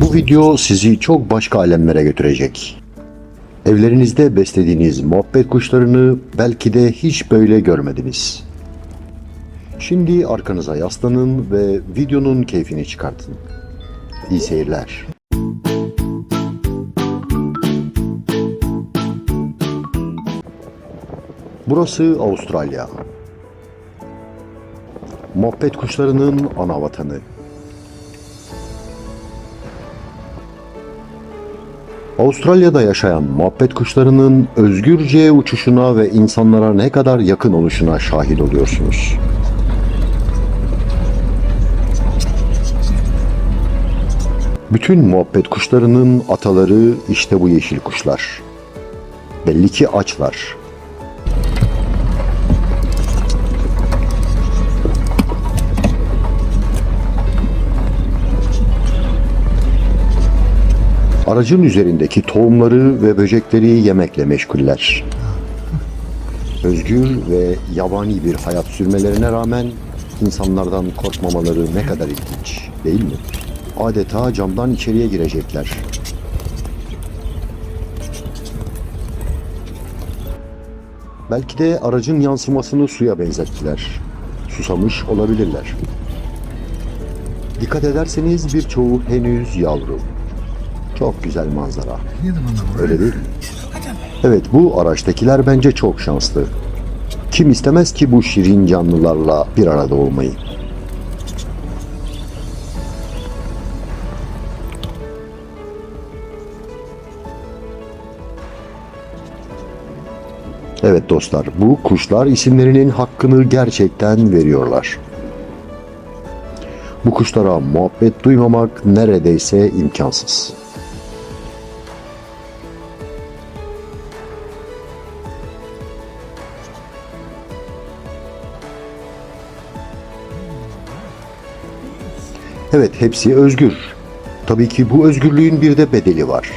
Bu video sizi çok başka alemlere götürecek. Evlerinizde beslediğiniz muhabbet kuşlarını belki de hiç böyle görmediniz. Şimdi arkanıza yaslanın ve videonun keyfini çıkartın. İyi seyirler. Burası Avustralya. Muhabbet kuşlarının ana vatanı. Avustralya'da yaşayan muhabbet kuşlarının özgürce uçuşuna ve insanlara ne kadar yakın oluşuna şahit oluyorsunuz. Bütün muhabbet kuşlarının ataları işte bu yeşil kuşlar. Belli ki açlar. Aracın üzerindeki tohumları ve böcekleri yemekle meşguller. Özgür ve yabani bir hayat sürmelerine rağmen insanlardan korkmamaları ne kadar ilginç, değil mi? Adeta camdan içeriye girecekler. Belki de aracın yansımasını suya benzettiler. Susamış olabilirler. Dikkat ederseniz birçoğu henüz yavru. Çok güzel manzara. Öyle değil mi? Evet bu araçtakiler bence çok şanslı. Kim istemez ki bu şirin canlılarla bir arada olmayı? Evet dostlar, bu kuşlar isimlerinin hakkını gerçekten veriyorlar. Bu kuşlara muhabbet duymamak neredeyse imkansız. Evet, hepsi özgür. Tabii ki bu özgürlüğün bir de bedeli var.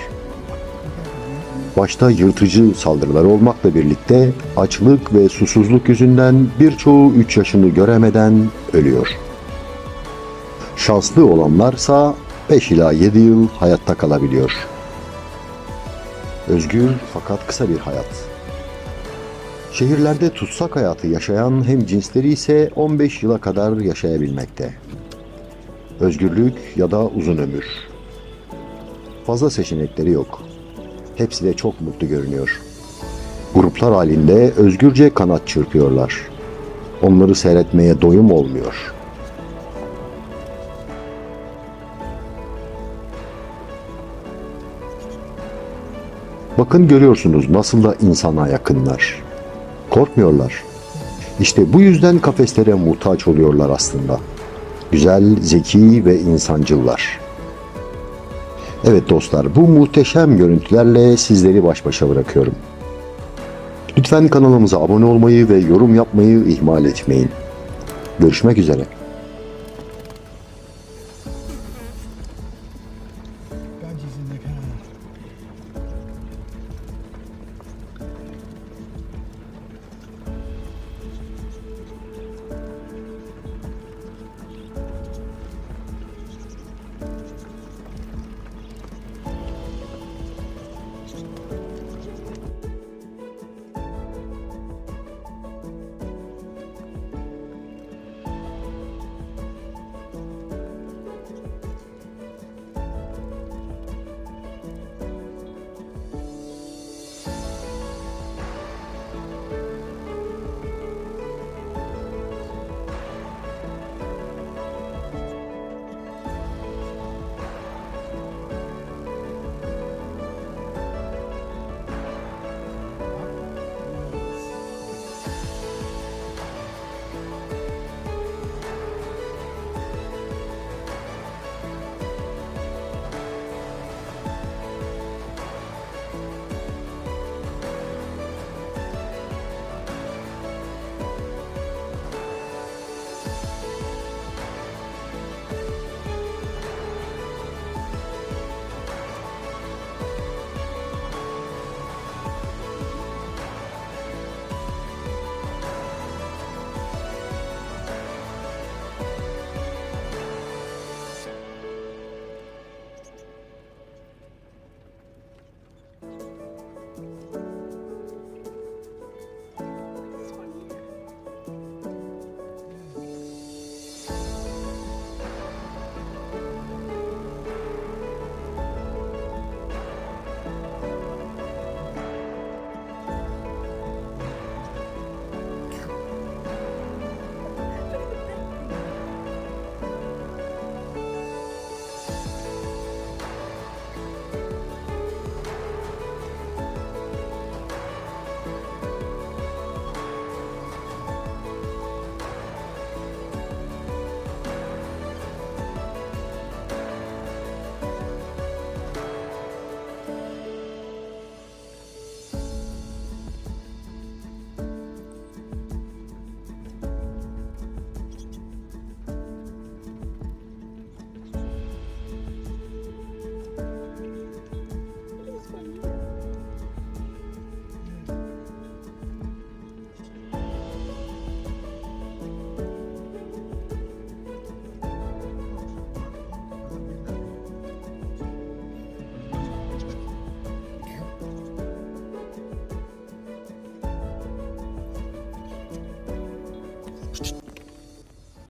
Başta yırtıcı saldırılar olmakla birlikte açlık ve susuzluk yüzünden birçoğu 3 yaşını göremeden ölüyor. Şanslı olanlarsa 5 ila 7 yıl hayatta kalabiliyor. Özgür fakat kısa bir hayat. Şehirlerde tutsak hayatı yaşayan hem cinsleri ise 15 yıla kadar yaşayabilmekte. Özgürlük ya da uzun ömür. Fazla seçenekleri yok. Hepsi de çok mutlu görünüyor. Gruplar halinde özgürce kanat çırpıyorlar. Onları seyretmeye doyum olmuyor. Bakın görüyorsunuz nasıl da insana yakınlar. Korkmuyorlar. İşte bu yüzden kafeslere muhtaç oluyorlar aslında. Güzel, zeki ve insancıllar. Evet dostlar, bu muhteşem görüntülerle sizleri baş başa bırakıyorum. Lütfen kanalımıza abone olmayı ve yorum yapmayı ihmal etmeyin. Görüşmek üzere.